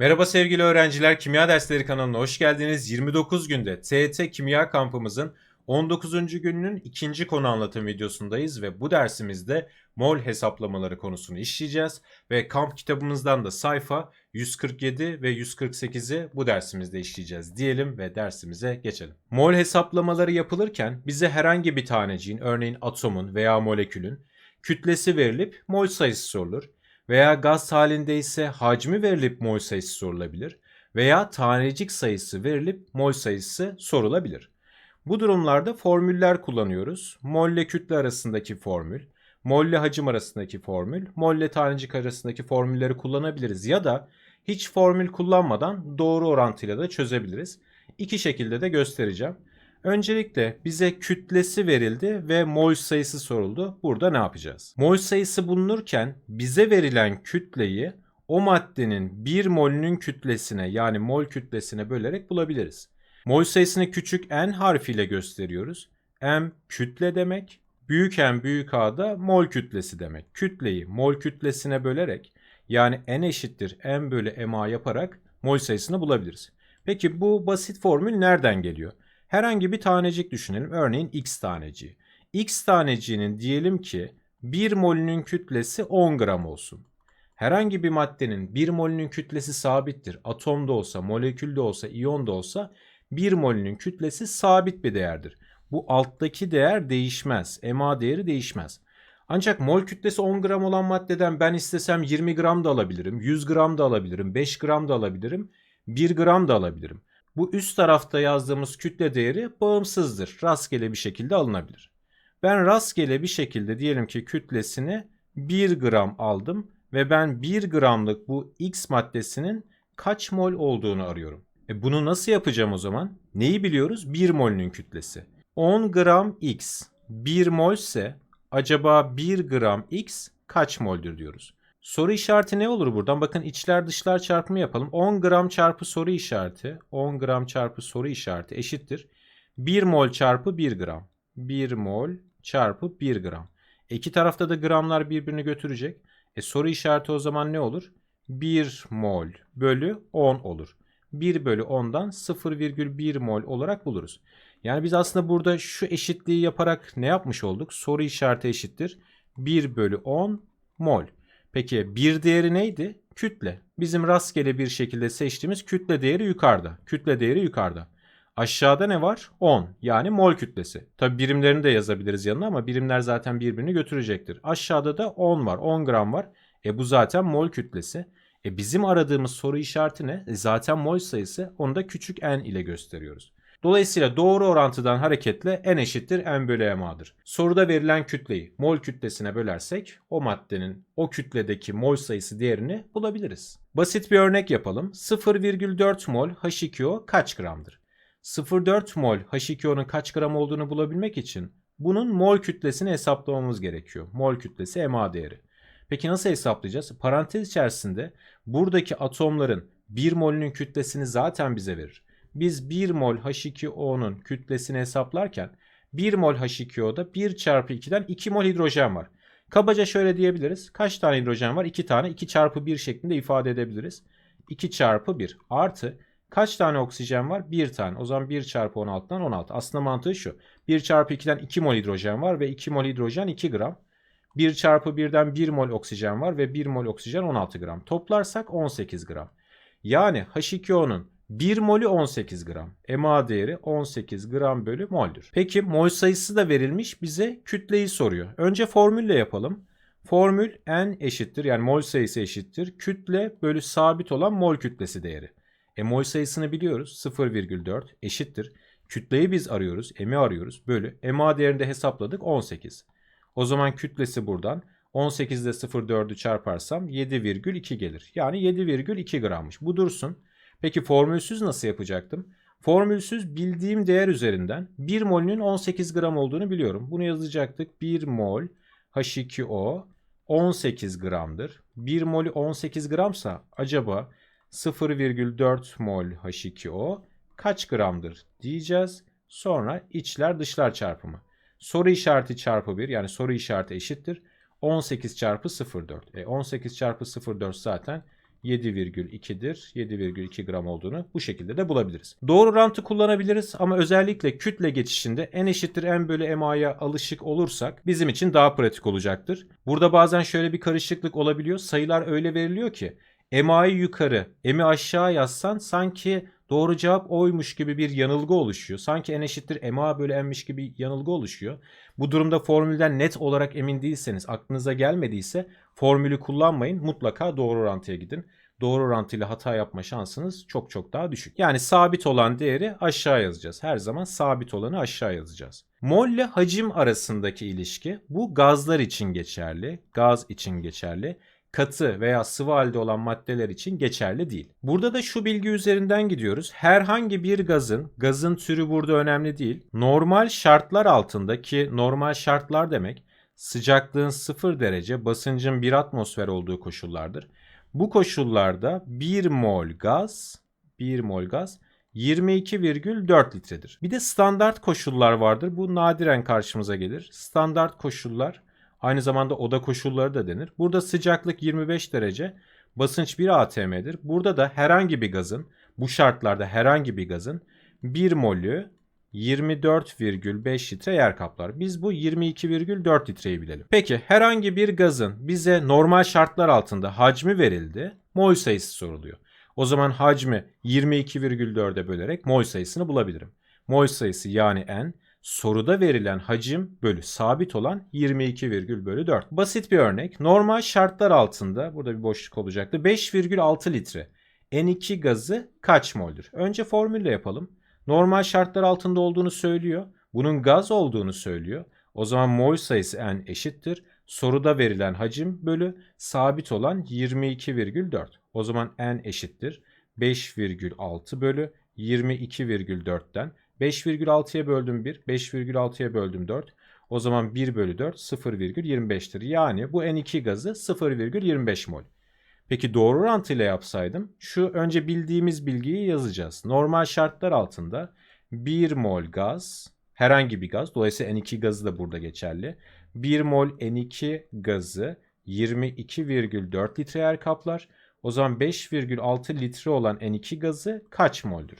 Merhaba sevgili öğrenciler, Kimya Dersleri kanalına hoş geldiniz. 29 günde TET Kimya kampımızın 19. gününün ikinci konu anlatım videosundayız ve bu dersimizde mol hesaplamaları konusunu işleyeceğiz ve kamp kitabımızdan da sayfa 147 ve 148'i bu dersimizde işleyeceğiz diyelim ve dersimize geçelim. Mol hesaplamaları yapılırken bize herhangi bir taneciğin örneğin atomun veya molekülün kütlesi verilip mol sayısı sorulur veya gaz halinde ise hacmi verilip mol sayısı sorulabilir veya tanecik sayısı verilip mol sayısı sorulabilir. Bu durumlarda formüller kullanıyoruz. Mol kütle arasındaki formül, mol hacim arasındaki formül, mol tanecik arasındaki formülleri kullanabiliriz ya da hiç formül kullanmadan doğru orantıyla da çözebiliriz. İki şekilde de göstereceğim. Öncelikle bize kütlesi verildi ve mol sayısı soruldu. Burada ne yapacağız? Mol sayısı bulunurken bize verilen kütleyi o maddenin 1 molünün kütlesine yani mol kütlesine bölerek bulabiliriz. Mol sayısını küçük n harfiyle gösteriyoruz. M kütle demek. Büyük M büyük A da mol kütlesi demek. Kütleyi mol kütlesine bölerek yani n eşittir m bölü ma yaparak mol sayısını bulabiliriz. Peki bu basit formül nereden geliyor? Herhangi bir tanecik düşünelim. Örneğin x taneciği. x taneciğinin diyelim ki 1 molünün kütlesi 10 gram olsun. Herhangi bir maddenin 1 molünün kütlesi sabittir. Atomda olsa, molekülde olsa, iyonda olsa 1 molünün kütlesi sabit bir değerdir. Bu alttaki değer değişmez. MA değeri değişmez. Ancak mol kütlesi 10 gram olan maddeden ben istesem 20 gram da alabilirim, 100 gram da alabilirim, 5 gram da alabilirim, 1 gram da alabilirim. Bu üst tarafta yazdığımız kütle değeri bağımsızdır. Rastgele bir şekilde alınabilir. Ben rastgele bir şekilde diyelim ki kütlesini 1 gram aldım ve ben 1 gramlık bu X maddesinin kaç mol olduğunu arıyorum. E bunu nasıl yapacağım o zaman? Neyi biliyoruz? 1 molünün kütlesi. 10 gram X 1 mol ise acaba 1 gram X kaç moldür diyoruz. Soru işareti ne olur buradan? Bakın içler dışlar çarpımı yapalım. 10 gram çarpı soru işareti. 10 gram çarpı soru işareti eşittir. 1 mol çarpı 1 gram. 1 mol çarpı 1 gram. İki tarafta da gramlar birbirini götürecek. E soru işareti o zaman ne olur? 1 mol bölü 10 olur. 1 bölü 10'dan 0,1 mol olarak buluruz. Yani biz aslında burada şu eşitliği yaparak ne yapmış olduk? Soru işareti eşittir. 1 bölü 10 mol. Peki bir değeri neydi? Kütle. Bizim rastgele bir şekilde seçtiğimiz kütle değeri yukarıda. Kütle değeri yukarıda. Aşağıda ne var? 10 yani mol kütlesi. Tabi birimlerini de yazabiliriz yanına ama birimler zaten birbirini götürecektir. Aşağıda da 10 var 10 gram var. E bu zaten mol kütlesi. E bizim aradığımız soru işareti ne? E zaten mol sayısı onu da küçük n ile gösteriyoruz. Dolayısıyla doğru orantıdan hareketle n eşittir n bölü ma'dır. Soruda verilen kütleyi mol kütlesine bölersek o maddenin o kütledeki mol sayısı değerini bulabiliriz. Basit bir örnek yapalım. 0,4 mol H2O kaç gramdır? 0,4 mol H2O'nun kaç gram olduğunu bulabilmek için bunun mol kütlesini hesaplamamız gerekiyor. Mol kütlesi ma değeri. Peki nasıl hesaplayacağız? Parantez içerisinde buradaki atomların 1 molünün kütlesini zaten bize verir biz 1 mol H2O'nun kütlesini hesaplarken 1 mol H2O'da 1 çarpı 2'den 2 mol hidrojen var. Kabaca şöyle diyebiliriz. Kaç tane hidrojen var? 2 tane. 2 çarpı 1 şeklinde ifade edebiliriz. 2 çarpı 1 artı kaç tane oksijen var? 1 tane. O zaman 1 çarpı 16'dan 16. Aslında mantığı şu. 1 çarpı 2'den 2 mol hidrojen var ve 2 mol hidrojen 2 gram. 1 çarpı 1'den 1 mol oksijen var ve 1 mol oksijen 16 gram. Toplarsak 18 gram. Yani H2O'nun 1 molü 18 gram. MA değeri 18 gram bölü moldür. Peki mol sayısı da verilmiş bize kütleyi soruyor. Önce formülle yapalım. Formül n eşittir yani mol sayısı eşittir. Kütle bölü sabit olan mol kütlesi değeri. E mol sayısını biliyoruz 0,4 eşittir. Kütleyi biz arıyoruz. M'i arıyoruz. Bölü. MA değerini de hesapladık 18. O zaman kütlesi buradan 18 ile 0,4'ü çarparsam 7,2 gelir. Yani 7,2 grammış. Bu dursun. Peki formülsüz nasıl yapacaktım? Formülsüz bildiğim değer üzerinden 1 molünün 18 gram olduğunu biliyorum. Bunu yazacaktık. 1 mol H2O 18 gramdır. 1 molü 18 gramsa acaba 0,4 mol H2O kaç gramdır diyeceğiz. Sonra içler dışlar çarpımı. Soru işareti çarpı 1 yani soru işareti eşittir. 18 çarpı 0,4. E 18 çarpı 0,4 zaten 7,2'dir. 7,2 gram olduğunu bu şekilde de bulabiliriz. Doğru orantı kullanabiliriz ama özellikle kütle geçişinde n eşittir m bölü ma'ya alışık olursak bizim için daha pratik olacaktır. Burada bazen şöyle bir karışıklık olabiliyor. Sayılar öyle veriliyor ki MA'yı yukarı, M'i aşağı yazsan sanki doğru cevap oymuş gibi bir yanılgı oluşuyor. Sanki n eşittir MA bölü m'miş gibi yanılgı oluşuyor. Bu durumda formülden net olarak emin değilseniz, aklınıza gelmediyse formülü kullanmayın. Mutlaka doğru orantıya gidin. Doğru orantıyla hata yapma şansınız çok çok daha düşük. Yani sabit olan değeri aşağı yazacağız. Her zaman sabit olanı aşağı yazacağız. Mol ile hacim arasındaki ilişki bu gazlar için geçerli, gaz için geçerli katı veya sıvı halde olan maddeler için geçerli değil. Burada da şu bilgi üzerinden gidiyoruz. Herhangi bir gazın, gazın türü burada önemli değil. Normal şartlar altında ki normal şartlar demek sıcaklığın 0 derece, basıncın 1 atmosfer olduğu koşullardır. Bu koşullarda 1 mol gaz, 1 mol gaz 22,4 litredir. Bir de standart koşullar vardır. Bu nadiren karşımıza gelir. Standart koşullar Aynı zamanda oda koşulları da denir. Burada sıcaklık 25 derece, basınç 1 atm'dir. Burada da herhangi bir gazın, bu şartlarda herhangi bir gazın 1 molü 24,5 litre yer kaplar. Biz bu 22,4 litreyi bilelim. Peki herhangi bir gazın bize normal şartlar altında hacmi verildi. Mol sayısı soruluyor. O zaman hacmi 22,4'e bölerek mol sayısını bulabilirim. Mol sayısı yani n soruda verilen hacim bölü sabit olan 22 virgül bölü 4. Basit bir örnek. Normal şartlar altında burada bir boşluk olacaktı. 5,6 litre N2 gazı kaç moldür? Önce formülle yapalım. Normal şartlar altında olduğunu söylüyor. Bunun gaz olduğunu söylüyor. O zaman mol sayısı N eşittir. Soruda verilen hacim bölü sabit olan 22,4. O zaman N eşittir. 5,6 bölü 22,4'ten 5,6'ya böldüm 1, 5,6'ya böldüm 4. O zaman 1 bölü 4 0,25'tir. Yani bu N2 gazı 0,25 mol. Peki doğru orantıyla yapsaydım şu önce bildiğimiz bilgiyi yazacağız. Normal şartlar altında 1 mol gaz herhangi bir gaz dolayısıyla N2 gazı da burada geçerli. 1 mol N2 gazı 22,4 litre yer kaplar. O zaman 5,6 litre olan N2 gazı kaç moldür?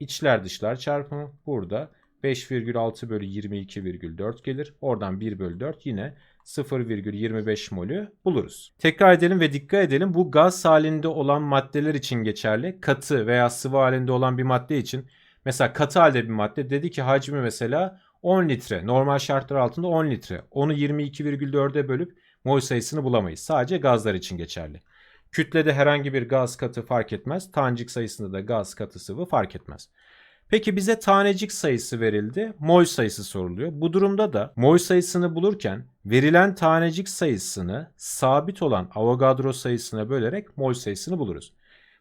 İçler dışlar çarpımı burada 5,6 bölü 22,4 gelir. Oradan 1 bölü 4 yine 0,25 molü buluruz. Tekrar edelim ve dikkat edelim. Bu gaz halinde olan maddeler için geçerli. Katı veya sıvı halinde olan bir madde için mesela katı halde bir madde dedi ki hacmi mesela 10 litre. Normal şartlar altında 10 litre. Onu 22,4'e bölüp mol sayısını bulamayız. Sadece gazlar için geçerli. Kütlede herhangi bir gaz katı fark etmez. Tanecik sayısında da gaz katı sıvı fark etmez. Peki bize tanecik sayısı verildi. Mol sayısı soruluyor. Bu durumda da mol sayısını bulurken verilen tanecik sayısını sabit olan Avogadro sayısına bölerek mol sayısını buluruz.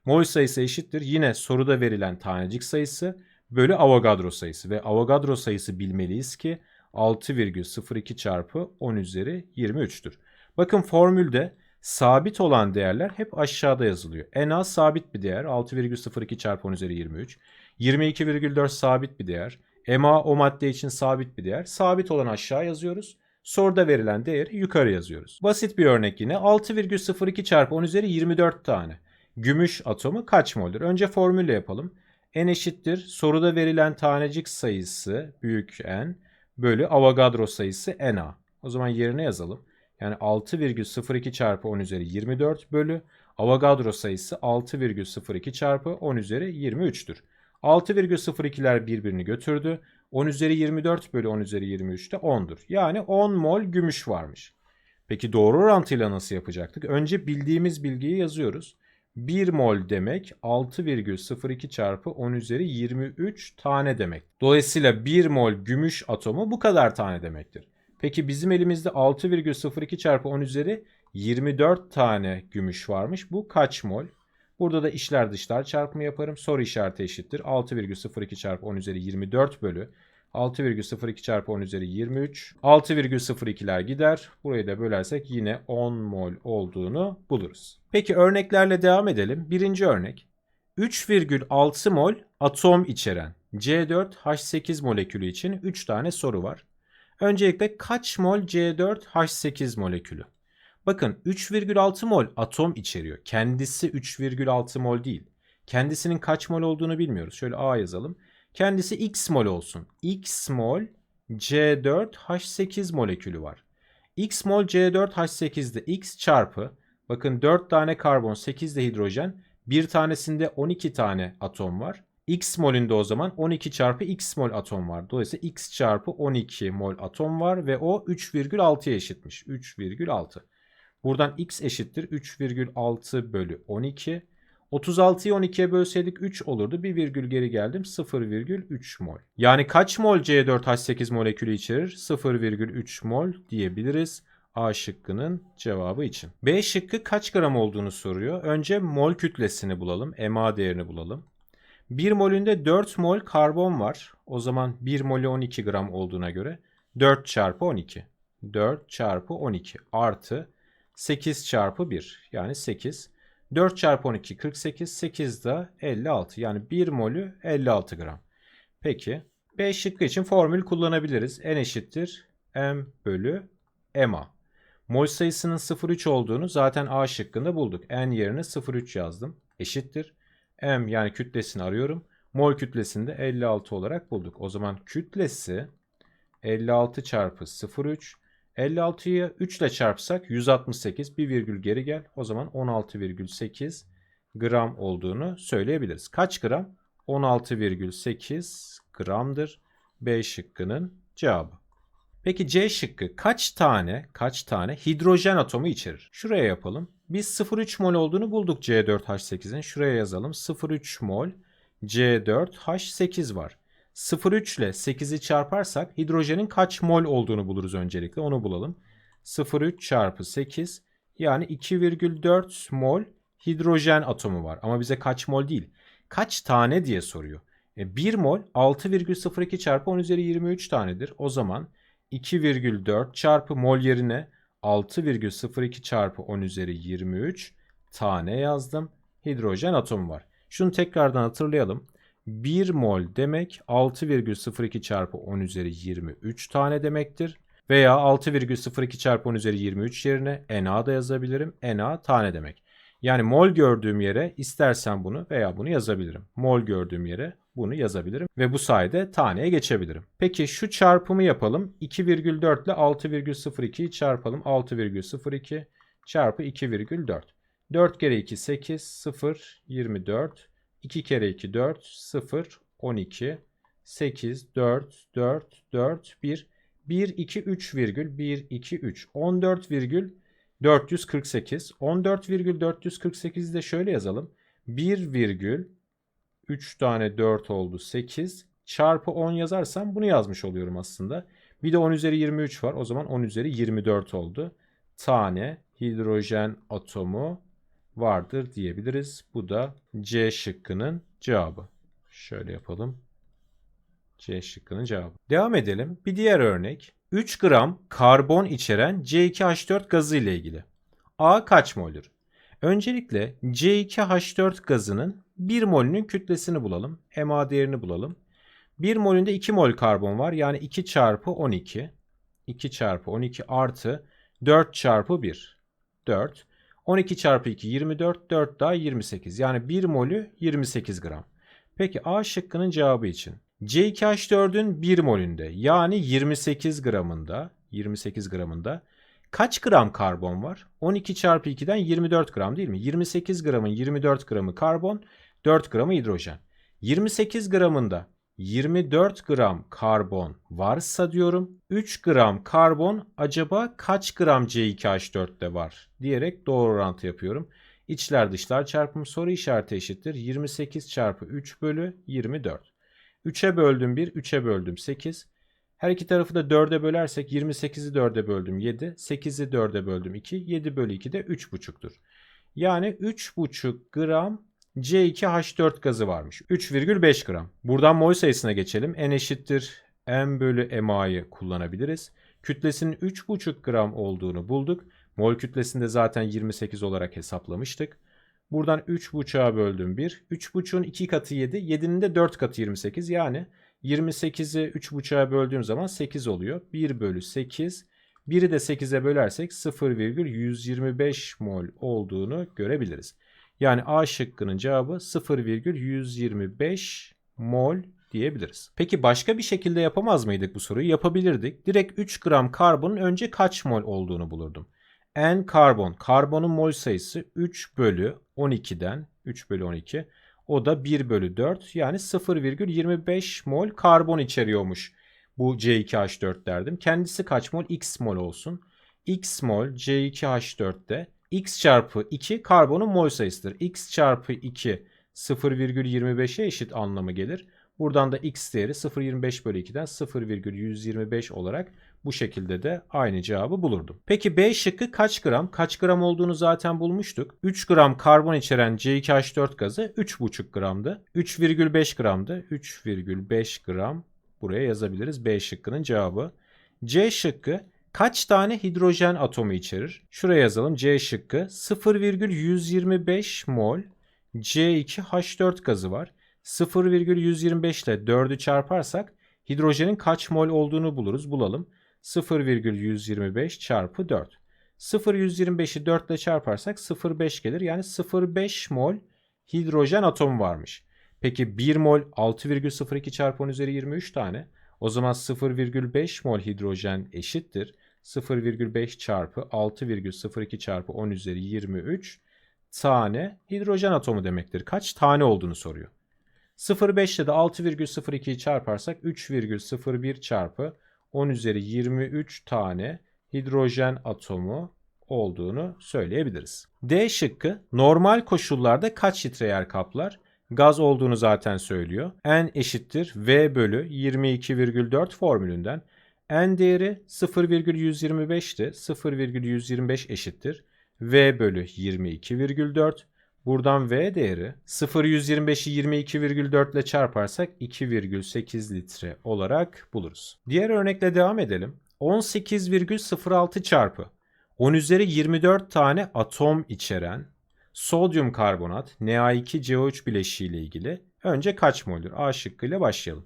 Mol sayısı eşittir. Yine soruda verilen tanecik sayısı bölü Avogadro sayısı ve Avogadro sayısı bilmeliyiz ki 6,02 çarpı 10 üzeri 23'tür. Bakın formülde sabit olan değerler hep aşağıda yazılıyor. Na sabit bir değer 6,02 çarpı 10 üzeri 23. 22,4 sabit bir değer. Ma o madde için sabit bir değer. Sabit olan aşağı yazıyoruz. Soruda verilen değeri yukarı yazıyoruz. Basit bir örnek yine 6,02 çarpı 10 üzeri 24 tane. Gümüş atomu kaç moldur? Önce formülle yapalım. N eşittir soruda verilen tanecik sayısı büyük N bölü Avogadro sayısı Na. O zaman yerine yazalım. Yani 6,02 çarpı 10 üzeri 24 bölü Avogadro sayısı 6,02 çarpı 10 üzeri 23'tür. 6,02'ler birbirini götürdü. 10 üzeri 24 bölü 10 üzeri 23 de 10'dur. Yani 10 mol gümüş varmış. Peki doğru orantıyla nasıl yapacaktık? Önce bildiğimiz bilgiyi yazıyoruz. 1 mol demek 6,02 çarpı 10 üzeri 23 tane demek. Dolayısıyla 1 mol gümüş atomu bu kadar tane demektir. Peki bizim elimizde 6,02 çarpı 10 üzeri 24 tane gümüş varmış. Bu kaç mol? Burada da işler dışlar çarpımı yaparım. Soru işareti eşittir. 6,02 çarpı 10 üzeri 24 bölü 6,02 çarpı 10 üzeri 23. 6,02'ler gider. Burayı da bölersek yine 10 mol olduğunu buluruz. Peki örneklerle devam edelim. Birinci örnek. 3,6 mol atom içeren C4H8 molekülü için 3 tane soru var. Öncelikle kaç mol C4H8 molekülü? Bakın 3,6 mol atom içeriyor. Kendisi 3,6 mol değil. Kendisinin kaç mol olduğunu bilmiyoruz. Şöyle A yazalım. Kendisi X mol olsun. X mol C4H8 molekülü var. X mol C4H8'de X çarpı bakın 4 tane karbon 8 de hidrojen bir tanesinde 12 tane atom var. X molünde o zaman 12 çarpı X mol atom var. Dolayısıyla X çarpı 12 mol atom var ve o 3,6'ya eşitmiş. 3,6. Buradan X eşittir 3,6 bölü 12. 36'yı 12'ye bölseydik 3 olurdu. Bir virgül geri geldim 0,3 mol. Yani kaç mol C4H8 molekülü içerir? 0,3 mol diyebiliriz. A şıkkının cevabı için. B şıkkı kaç gram olduğunu soruyor. Önce mol kütlesini bulalım. MA değerini bulalım. 1 molünde 4 mol karbon var. O zaman 1 molü 12 gram olduğuna göre 4 çarpı 12. 4 çarpı 12 artı 8 çarpı 1 yani 8. 4 çarpı 12 48. 8 de 56 yani 1 molü 56 gram. Peki B şıkkı için formül kullanabiliriz. N eşittir M bölü MA. Mol sayısının 0,3 olduğunu zaten A şıkkında bulduk. N yerine 0,3 yazdım. Eşittir. M yani kütlesini arıyorum. Mol kütlesini de 56 olarak bulduk. O zaman kütlesi 56 çarpı 0,3. 56'yı 3 ile çarpsak 168. Bir virgül geri gel. O zaman 16,8 gram olduğunu söyleyebiliriz. Kaç gram? 16,8 gramdır. B şıkkının cevabı. Peki C şıkkı kaç tane kaç tane hidrojen atomu içerir? Şuraya yapalım. Biz 0,3 mol olduğunu bulduk C4H8'in. Şuraya yazalım. 0,3 mol C4H8 var. 0,3 ile 8'i çarparsak hidrojenin kaç mol olduğunu buluruz öncelikle. Onu bulalım. 0,3 çarpı 8 yani 2,4 mol hidrojen atomu var. Ama bize kaç mol değil. Kaç tane diye soruyor. E 1 mol 6,02 çarpı 10 üzeri 23 tanedir. O zaman 2,4 çarpı mol yerine 6,02 çarpı 10 üzeri 23 tane yazdım. Hidrojen atomu var. Şunu tekrardan hatırlayalım. 1 mol demek 6,02 çarpı 10 üzeri 23 tane demektir. Veya 6,02 çarpı 10 üzeri 23 yerine Na da yazabilirim. Na tane demek. Yani mol gördüğüm yere istersen bunu veya bunu yazabilirim. Mol gördüğüm yere bunu yazabilirim ve bu sayede taneye geçebilirim. Peki şu çarpımı yapalım. 2,4 ile 6,02'yi çarpalım. 6,02 çarpı 2,4. 4 kere 2 8 0 24 2 kere 2 4 0 12 8 4 4 4 1 1 2 3 virgül 1 2 3 14 virgül 448 14,448'i de şöyle yazalım. 1 virgül 3 tane 4 oldu 8 çarpı 10 yazarsam bunu yazmış oluyorum aslında. Bir de 10 üzeri 23 var. O zaman 10 üzeri 24 oldu. Tane hidrojen atomu vardır diyebiliriz. Bu da C şıkkının cevabı. Şöyle yapalım. C şıkkının cevabı. Devam edelim. Bir diğer örnek. 3 gram karbon içeren C2H4 gazı ile ilgili. A kaç mol'dür? Öncelikle C2H4 gazının 1 molünün kütlesini bulalım. MA değerini bulalım. 1 molünde 2 mol karbon var. Yani 2 çarpı 12. 2 çarpı 12 artı 4 çarpı 1. 4. 12 çarpı 2 24. 4 daha 28. Yani 1 molü 28 gram. Peki A şıkkının cevabı için. C2H4'ün 1 molünde yani 28 gramında 28 gramında kaç gram karbon var? 12 çarpı 2'den 24 gram değil mi? 28 gramın 24 gramı karbon 4 gramı hidrojen. 28 gramında 24 gram karbon varsa diyorum 3 gram karbon acaba kaç gram C2H4'te var diyerek doğru orantı yapıyorum. İçler dışlar çarpımı soru işareti eşittir. 28 çarpı 3 bölü 24. 3'e böldüm 1, 3'e böldüm 8. Her iki tarafı da 4'e bölersek 28'i 4'e böldüm 7, 8'i 4'e böldüm 2, 7 bölü 2 de 3,5'tur. Yani 3,5 gram C2H4 gazı varmış. 3,5 gram. Buradan mol sayısına geçelim. N eşittir M bölü MA'yı kullanabiliriz. Kütlesinin 3,5 gram olduğunu bulduk. Mol kütlesinde zaten 28 olarak hesaplamıştık. Buradan 3,5'a böldüm 1. 3,5'un 2 katı 7. 7'nin de 4 katı 28. Yani 28'i 3,5'a böldüğüm zaman 8 oluyor. 1 bölü 8 1'i de 8'e bölersek 0,125 mol olduğunu görebiliriz. Yani A şıkkının cevabı 0,125 mol diyebiliriz. Peki başka bir şekilde yapamaz mıydık bu soruyu? Yapabilirdik. Direkt 3 gram karbonun önce kaç mol olduğunu bulurdum. N karbon. Karbonun mol sayısı 3 bölü 12'den 3 bölü 12. O da 1 bölü 4 yani 0,25 mol karbon içeriyormuş. Bu C2H4 derdim. Kendisi kaç mol? X mol olsun. X mol C2H4'te X çarpı 2 karbonun mol sayısıdır. X çarpı 2 0,25'e eşit anlamı gelir. Buradan da X değeri 0,25 bölü 2'den 0,125 olarak bu şekilde de aynı cevabı bulurdum. Peki B şıkkı kaç gram? Kaç gram olduğunu zaten bulmuştuk. 3 gram karbon içeren C2H4 gazı 3,5 gramdı. 3,5 gramdı. 3,5 gram buraya yazabiliriz. B şıkkının cevabı. C şıkkı kaç tane hidrojen atomu içerir? Şuraya yazalım. C şıkkı 0,125 mol C2H4 gazı var. 0,125 ile 4'ü çarparsak hidrojenin kaç mol olduğunu buluruz. Bulalım. 0,125 çarpı 4. 0,125'i 4 ile çarparsak 0,5 gelir. Yani 0,5 mol hidrojen atomu varmış. Peki 1 mol 6,02 çarpı 10 üzeri 23 tane. O zaman 0,5 mol hidrojen eşittir. 0,5 çarpı 6,02 çarpı 10 üzeri 23 tane hidrojen atomu demektir. Kaç tane olduğunu soruyor. 0,5 ile de 6,02'yi çarparsak 3,01 çarpı 10 üzeri 23 tane hidrojen atomu olduğunu söyleyebiliriz. D şıkkı normal koşullarda kaç litre yer kaplar? Gaz olduğunu zaten söylüyor. N eşittir V bölü 22,4 formülünden. N değeri 0,125'ti. 0,125 eşittir. V bölü 22,4. Buradan V değeri 0,125'i 22,4 ile çarparsak 2,8 litre olarak buluruz. Diğer örnekle devam edelim. 18,06 çarpı 10 üzeri 24 tane atom içeren sodyum karbonat Na2CO3 bileşiği ile ilgili önce kaç mol'dur? A şıkkıyla başlayalım.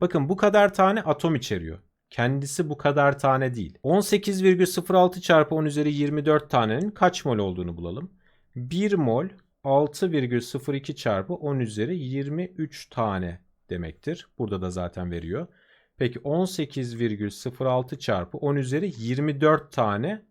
Bakın bu kadar tane atom içeriyor. Kendisi bu kadar tane değil. 18,06 çarpı 10 üzeri 24 tanenin kaç mol olduğunu bulalım. 1 mol 6,02 çarpı 10 üzeri 23 tane demektir. Burada da zaten veriyor. Peki 18,06 çarpı 10 üzeri 24 tane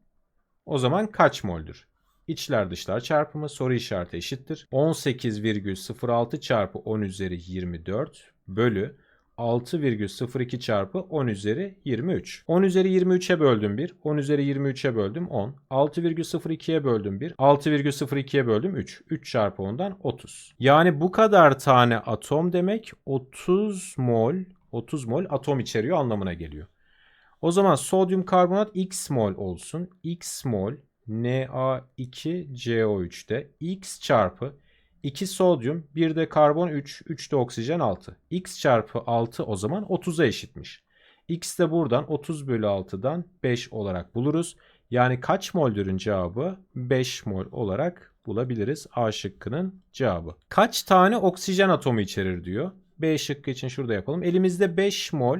o zaman kaç moldür? İçler dışlar çarpımı soru işareti eşittir. 18,06 çarpı 10 üzeri 24 bölü 6,02 çarpı 10 üzeri 23. 10 üzeri 23'e böldüm 1. 10 üzeri 23'e böldüm 10. 6,02'ye böldüm 1. 6,02'ye böldüm 3. 3 çarpı 10'dan 30. Yani bu kadar tane atom demek 30 mol 30 mol atom içeriyor anlamına geliyor. O zaman sodyum karbonat x mol olsun. x mol Na2CO3'te x çarpı 2 sodyum, 1 de karbon 3, 3 de oksijen 6. X çarpı 6 o zaman 30'a eşitmiş. X de buradan 30 bölü 6'dan 5 olarak buluruz. Yani kaç moldürün cevabı 5 mol olarak bulabiliriz A şıkkının cevabı. Kaç tane oksijen atomu içerir diyor. B şıkkı için şurada yapalım. Elimizde 5 mol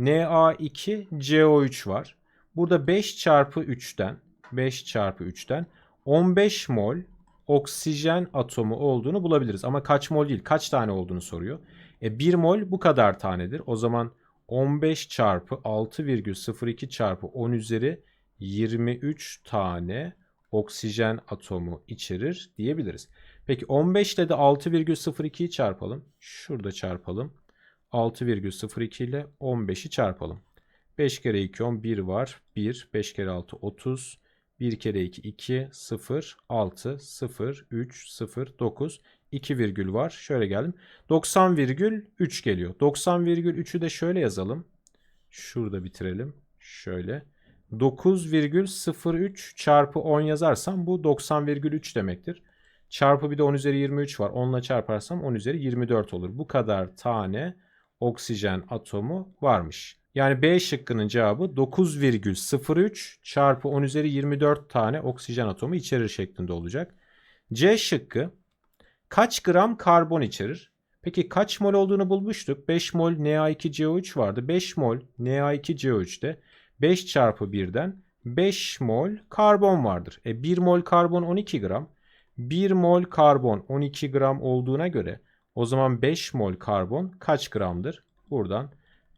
Na2CO3 var. Burada 5 çarpı 3'ten 5 çarpı 3'ten 15 mol oksijen atomu olduğunu bulabiliriz. Ama kaç mol değil kaç tane olduğunu soruyor. E 1 mol bu kadar tanedir. O zaman 15 çarpı 6,02 çarpı 10 üzeri 23 tane oksijen atomu içerir diyebiliriz. Peki 15 ile de 6,02'yi çarpalım. Şurada çarpalım. 6,02 ile 15'i çarpalım. 5 kere 2 10 1 var. 1 5 kere 6 30 1 kere 2 2 0 6 0 3 0 9 2 virgül var. Şöyle geldim. 90 virgül 3 geliyor. 90 virgül 3'ü de şöyle yazalım. Şurada bitirelim. Şöyle. 9,03 çarpı 10 yazarsam bu 90,3 demektir. Çarpı bir de 10 üzeri 23 var. 10 ile çarparsam 10 üzeri 24 olur. Bu kadar tane oksijen atomu varmış. Yani B şıkkının cevabı 9,03 çarpı 10 üzeri 24 tane oksijen atomu içerir şeklinde olacak. C şıkkı kaç gram karbon içerir? Peki kaç mol olduğunu bulmuştuk. 5 mol Na2CO3 vardı. 5 mol Na2CO3'te 5 çarpı 1'den 5 mol karbon vardır. E 1 mol karbon 12 gram. 1 mol karbon 12 gram olduğuna göre o zaman 5 mol karbon kaç gramdır? Buradan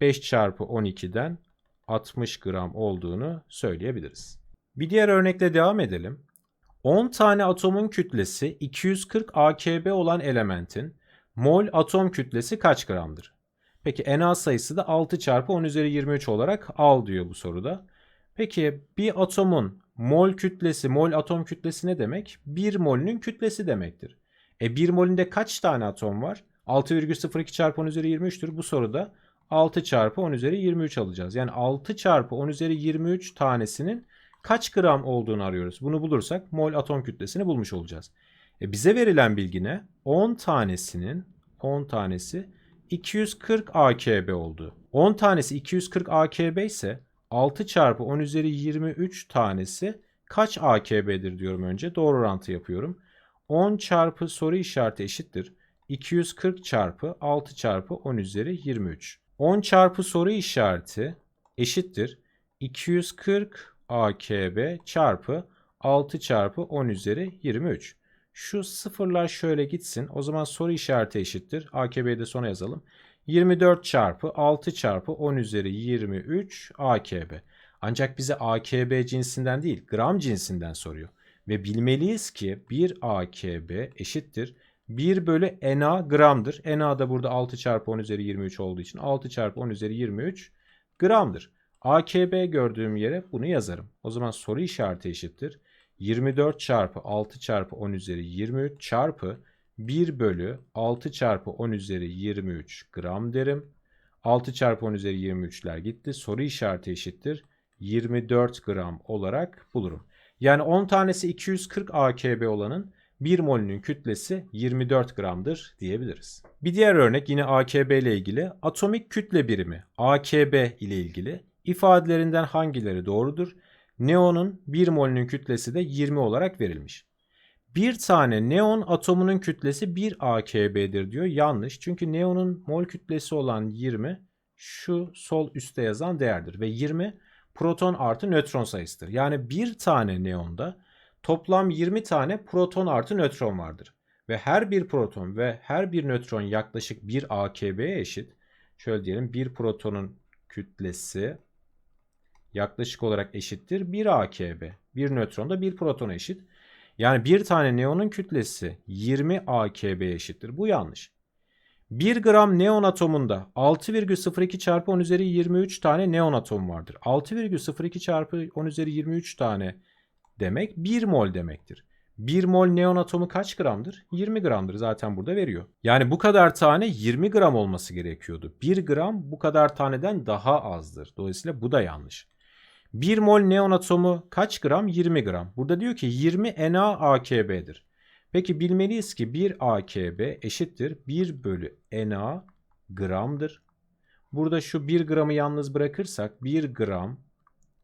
5 çarpı 12'den 60 gram olduğunu söyleyebiliriz. Bir diğer örnekle devam edelim. 10 tane atomun kütlesi 240 AKB olan elementin mol atom kütlesi kaç gramdır? Peki Na sayısı da 6 çarpı 10 üzeri 23 olarak al diyor bu soruda. Peki bir atomun mol kütlesi, mol atom kütlesi ne demek? 1 molünün kütlesi demektir. E 1 molünde kaç tane atom var? 6,02 çarpı 10 üzeri 23'tür. Bu soruda 6 çarpı 10 üzeri 23 alacağız. Yani 6 çarpı 10 üzeri 23 tanesinin kaç gram olduğunu arıyoruz. Bunu bulursak mol atom kütlesini bulmuş olacağız. E bize verilen bilgi ne? 10 tanesinin 10 tanesi 240 AKB oldu. 10 tanesi 240 AKB ise 6 çarpı 10 üzeri 23 tanesi kaç AKB'dir diyorum önce. Doğru orantı yapıyorum. 10 çarpı soru işareti eşittir. 240 çarpı 6 çarpı 10 üzeri 23. 10 çarpı soru işareti eşittir. 240 AKB çarpı 6 çarpı 10 üzeri 23. Şu sıfırlar şöyle gitsin. O zaman soru işareti eşittir. AKB'yi de sona yazalım. 24 çarpı 6 çarpı 10 üzeri 23 AKB. Ancak bize AKB cinsinden değil gram cinsinden soruyor. Ve bilmeliyiz ki 1 AKB eşittir 1 bölü Na gramdır. Na da burada 6 çarpı 10 üzeri 23 olduğu için 6 çarpı 10 üzeri 23 gramdır. AKB gördüğüm yere bunu yazarım. O zaman soru işareti eşittir. 24 çarpı 6 çarpı 10 üzeri 23 çarpı 1 bölü 6 çarpı 10 üzeri 23 gram derim. 6 çarpı 10 üzeri 23'ler gitti. Soru işareti eşittir. 24 gram olarak bulurum. Yani 10 tanesi 240 AKB olanın 1 molünün kütlesi 24 gramdır diyebiliriz. Bir diğer örnek yine AKB ile ilgili. Atomik kütle birimi AKB ile ilgili ifadelerinden hangileri doğrudur? Neonun 1 molünün kütlesi de 20 olarak verilmiş. Bir tane neon atomunun kütlesi 1 AKB'dir diyor. Yanlış. Çünkü neonun mol kütlesi olan 20 şu sol üstte yazan değerdir. Ve 20 proton artı nötron sayısıdır. Yani bir tane neonda toplam 20 tane proton artı nötron vardır. Ve her bir proton ve her bir nötron yaklaşık 1 AKB'ye eşit. Şöyle diyelim bir protonun kütlesi yaklaşık olarak eşittir 1 AKB. Bir nötron da bir protona eşit. Yani bir tane neonun kütlesi 20 AKB'ye eşittir. Bu yanlış. 1 gram neon atomunda 6,02 çarpı 10 üzeri 23 tane neon atom vardır. 6,02 çarpı 10 üzeri 23 tane demek 1 mol demektir. 1 mol neon atomu kaç gramdır? 20 gramdır zaten burada veriyor. Yani bu kadar tane 20 gram olması gerekiyordu. 1 gram bu kadar taneden daha azdır. Dolayısıyla bu da yanlış. 1 mol neon atomu kaç gram? 20 gram. Burada diyor ki 20 NaAKB'dir. Peki bilmeliyiz ki 1 AKB eşittir 1 bölü Na gramdır. Burada şu 1 gramı yalnız bırakırsak 1 gram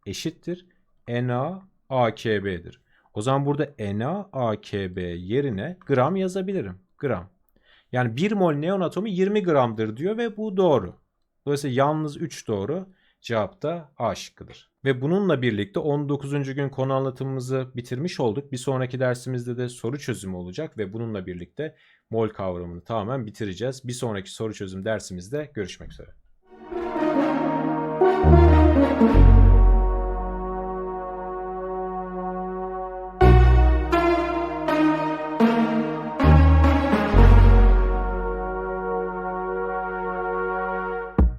eşittir Na AKB'dir. O zaman burada Na AKB yerine gram yazabilirim. Gram. Yani 1 mol neon atomu 20 gramdır diyor ve bu doğru. Dolayısıyla yalnız 3 doğru. Cevap da A şıkkıdır. Ve bununla birlikte 19. gün konu anlatımımızı bitirmiş olduk. Bir sonraki dersimizde de soru çözümü olacak ve bununla birlikte mol kavramını tamamen bitireceğiz. Bir sonraki soru çözüm dersimizde görüşmek üzere.